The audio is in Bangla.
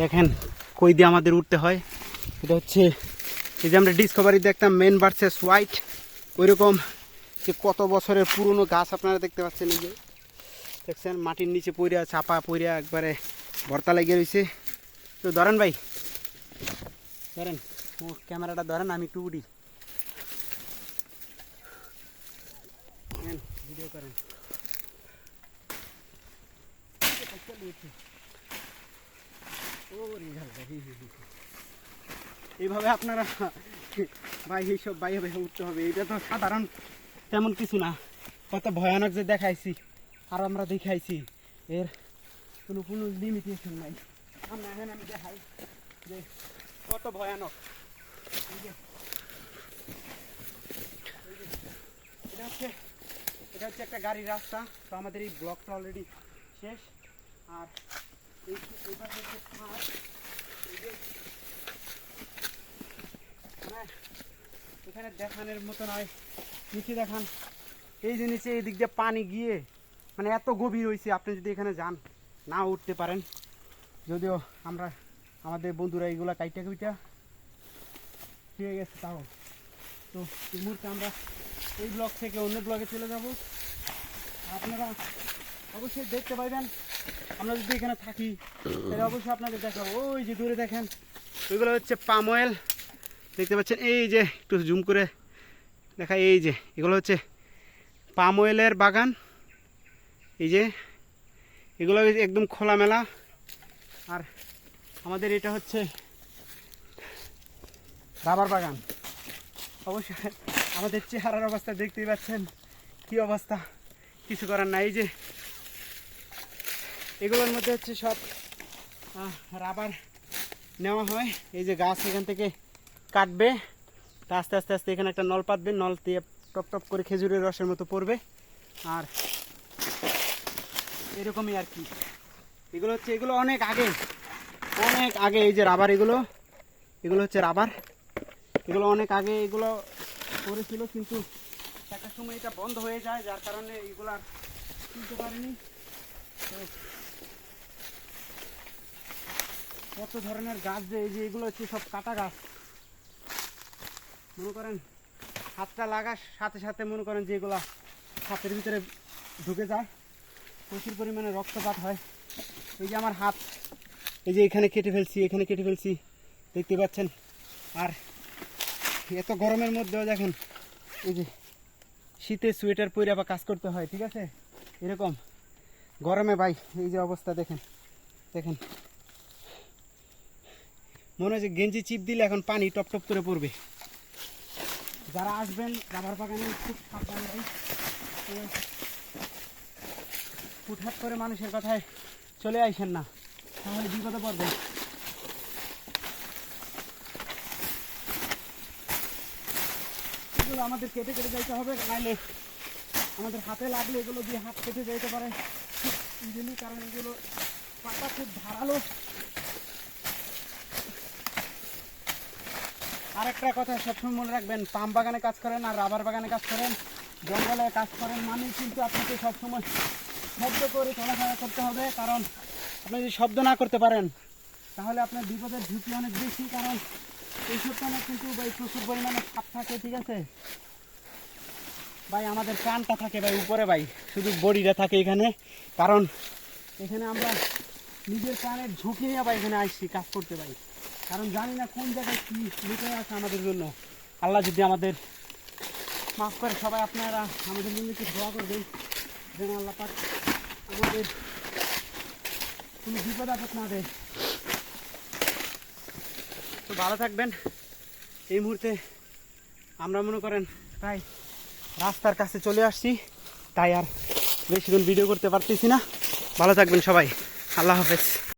দেখেন কই দিয়ে আমাদের উঠতে হয়। এটা হচ্ছে এই যে আমরা ডিসকভারি দেখতাম মেন ভার্সেস হোয়াইট ওইরকম যে কত বছরের পুরনো গাছ আপনারা দেখতে পাচ্ছেন এই যে। দেখছেন মাটির নিচে পইরা চাপা পইরা একবারে ভর্তা লেগে রয়েছে তো ধরেন ভাই ধরেন ও ক্যামেরাটা ধরেন আমি একটু নেন, ভিডিও করেন। এইভাবে আপনারা ভাই এইসব বাইরে বাইরে উঠতে হবে। এটা তো সাধারণ তেমন কিছু না। কত ভয়ানক যে দেখাইছি, আর আমরা দেখাইছি, এর কোনো কোনো লিমিটেশন নাই। আমরা এখন আমি দেখাই যে কত ভয়ানক। এটা হচ্ছে এটা হচ্ছে একটা গাড়ির রাস্তা। তো আমাদের এই ব্লকটা অলরেডি শেষ। আর এখানে দেখানোর মতো নয়, নিচে দেখান। এই যে নিচে এই দিক দিয়ে পানি গিয়ে মানে এত গভীর হয়েছে আপনি যদি এখানে যান, না উঠতে পারেন। যদিও আমরা, আমাদের বন্ধুরা এইগুলা কাইটা কুইটা ঠিক গেছে তাও। তো এই মুহূর্তে আমরা এই ব্লক থেকে অন্য ব্লকে চলে যাব। আপনারা অবশ্যই দেখতে পাইবেন। আমরা যদি এখানে থাকি, তাহলে অবশ্যই আপনাদের দেখাবো। ওই যে দূরে দেখেন, ওইগুলো হচ্ছে পাম অয়েল। দেখতে পাচ্ছেন, এই যে একটু জুম করে দেখা এই যে, এগুলো হচ্ছে পাম অয়েলের বাগান। এই যে, এগুলো একদম খোলামেলা। আর আমাদের এটা হচ্ছে রাবার বাগান। অবশ্যই আমাদের চেহারার অবস্থা দেখতেই পাচ্ছেন, কি অবস্থা, কিছু করার নাই। যে এগুলোর মধ্যে হচ্ছে সব রাবার নেওয়া হয়। এই যে গাছ এখান থেকে কাটবে, তা আস্তে আস্তে আস্তে এখানে একটা নল পাতবে, নল দিয়ে টপ টপ করে খেজুরের রসের মতো পড়বে। আর এরকমই আর কি। এগুলো হচ্ছে, এগুলো অনেক আগে অনেক আগে এই যে রাবার এগুলো এগুলো হচ্ছে রাবার। এগুলো অনেক আগে এগুলো করেছিল, কিন্তু একটা সময় এটা বন্ধ হয়ে যায়, যার কারণে এগুলো আর তুলতে পারিনি। কত ধরনের গাছ যে এই যে এগুলো হচ্ছে সব কাটা গাছ। মনে করেন হাতটা লাগার সাথে সাথে মনে করেন যে এগুলা হাতের ভিতরে ঢুকে যায়, প্রচুর পরিমাণে রক্তপাত হয়। এই যে আমার হাত, এই যে এখানে কেটে ফেলছি, এখানে কেটে ফেলছি, দেখতে পাচ্ছেন? আর এত গরমের মধ্যেও দেখেন, এই যে শীতে সোয়েটার পরে বা কাজ করতে হয়, ঠিক আছে? এরকম গরমে ভাই, এই যে অবস্থা দেখেন দেখেন। মনে যে গেঞ্জি চিপ দিলে এখন পানি টপ টপ করে পড়বে। যারা আসবেন, রাবার বাগানে খুব সাবধান হুটহাট করে মানুষের কথায় চলে আইসেন না। তাহলে বিপদে পড়বেন। এগুলো আমাদের কেটে কেটে যাইতে হবে, নাইলে আমাদের হাতে লাগলে এগুলো দিয়ে হাত কেটে যাইতে পারে। ইজিলি কারণ এগুলো পাতা খুব ধারালো। আর একটা কথা সবসময় মনে রাখবেন, পাম বাগানে কাজ করেন আর রাবার বাগানে কাজ করেন, জঙ্গলে কাজ করেন মানে কিন্তু আপনাকে সবসময় শব্দ করে চলাফেরা করতে হবে। কারণ আপনি যদি শব্দ না করতে পারেন, তাহলে আপনার বিপদের ঝুঁকি অনেক বেশি। কারণ এইসব কারণে কিন্তু ভাই প্রচুর পরিমাণে সাপ থাকে, ঠিক আছে? ভাই, আমাদের প্রাণটা থাকে ভাই উপরে ভাই, শুধু বডিটা থাকে এখানে। কারণ এখানে আমরা নিজের প্রাণের ঝুঁকি নিয়ে ভাই এখানে আসছি কাজ করতে পারি কারণ জানি না কোন জায়গায় কি লুকিয়ে আছে আমাদের জন্য। আল্লাহ যদি আমাদের মাফ করে সবাই আপনারা আমাদের জন্য একটু দোয়া করবেন। যেন আল্লাহ পাক আমাদের কোনো বিপদ আপদ না দেয়। তো ভালো থাকবেন। এই মুহূর্তে আমরা মনে করেন প্রায় রাস্তার কাছে চলে আসছি। তাই আর বেশিক্ষণ ভিডিও করতে পারতেছি না। ভালো থাকবেন সবাই। আল্লাহ হাফেজ।